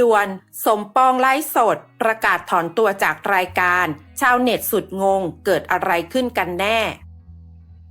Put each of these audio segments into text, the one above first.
ด่วน สมปองไลฟ์สด ประกาศถอนตัวจากรายการ ชาวเน็ตสุดงงเกิดอะไรขึ้นกันแน่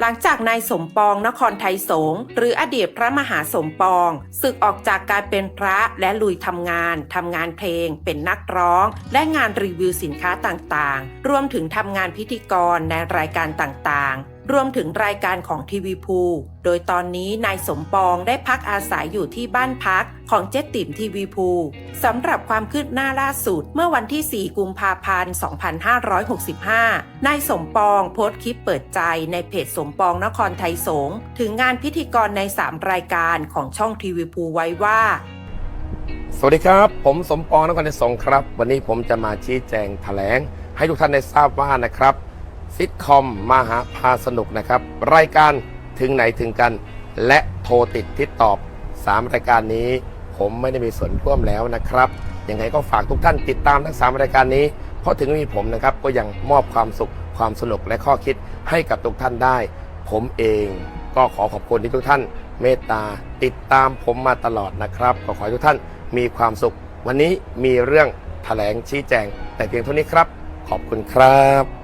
หลังจากนายสมปองนครไทยสงหรืออดีตพระมหาสมปองศึกออกจากการเป็นพระและลุยทำงานทำงานเพลง เป็นนักร้อง และงานรีวิวสินค้าต่างๆ รวมถึงทำงานพิธีกรในรายการต่างๆ รวมถึงรายการของทีวีพูโดยตอนนี้นายสมปองได้พักอาศัยอยู่ที่บ้านพักของเจ๊ติ๋มทีวีพูสำหรับความคืบหน้าล่าสุดเมื่อวันที่ 4 กุมภาพันธ์ 2565 นายสมปองโพสต์คลิปเปิดใจในเพจสมปองนครไทยสงฆ์ถึงงานพิธีกรใน 3 รายการของช่องทีวีพูไว้ว่า สวัสดีครับ ผมสมปองนครไทยสงฆ์ครับ วันนี้ผมจะมาชี้แจงแถลงให้ทุกท่านได้ทราบว่านะครับ ซิทคอมมาหาพาสนุกนะครับ รายการถึงไหนถึงกัน และโทรติดทิศตอบ 3 รายการนี้ ผมไม่ได้มีส่วนร่วมแล้วนะครับยังไงก็ฝากทุกท่านติดตามทั้ง 3 รายการนี้ เพราะถึงมีผมนะครับก็ยังมอบความสุขความสนุกและข้อคิดให้กับทุกท่านได้ ผมเองก็ขอขอบคุณที่ทุกท่าน เมตตาติดตามผมมาตลอดนะครับก็ขอให้ทุกท่านมีความสุข วันนี้มีเรื่องแถลงชี้แจง แต่เพียงเท่านี้ครับ ขอบคุณครับ